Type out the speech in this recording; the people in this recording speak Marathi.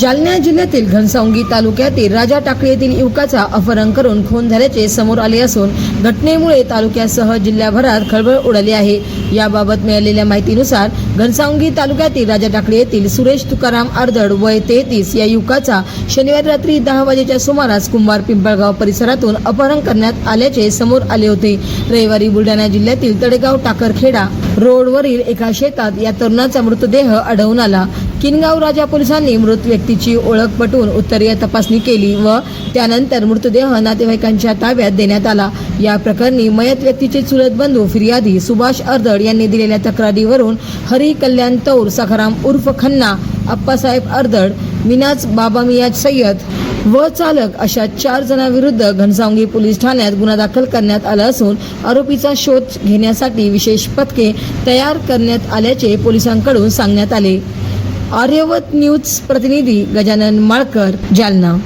जालना जिल्ह्यातील घनसावंगी तालुक्यातील राजा टाकळी येथील युवकाचा अपहरण करून खून झाल्याचे समोर आले असून घटनेमुळे तालुक्यासह जिल्ह्याभरात खळबळ उडाली आहे. याबाबत मिळालेल्या माहितीनुसार घनसावंगी तालुक्यातील राजा टाकळी येथील सुरेश तुकाराम अर्धड वय तेहतीस या युवकाचा शनिवारी रात्री दहा वाजेच्या सुमारास कुंभार पिंपळगाव परिसरातून अपहरण करण्यात आल्याचे समोर आले होते. रविवारी बुलढाणा जिल्ह्यातील तडेगाव टाकरखेडा रोडवरील एका शेतात या तरुणाचा मृतदेह आढळून आला. किनगाव राजा पोलिसांनी मृत व्यक्तीची ओळख पटवून उत्तरीय तपासणी केली व त्यानंतर मृतदेह नातेवाईकांच्या ताब्यात देण्यात आला. या प्रकरणी मयत व्यक्तीचे चुलत बंधू फिर्यादी सुभाष अर्धड अर्दड यांनी दिलेल्या तक्रारीवरून हरी कल्याण तौर सखाराम उर्फ खन्ना अप्पासाहेब अर्दड मिनाज बाबा मियाज सय्यद व चालक अशा चार जणांविरुद्ध घनसावंगी पोलीस ठाण्यात गुन्हा दाखल करण्यात आला असून आरोपीचा शोध घेण्यासाठी विशेष पथके तयार करण्यात आल्याचे पोलिसांकडून सांगण्यात आले. आर्यवत न्यूज प्रतिनिधी गजानन माळकर जालना.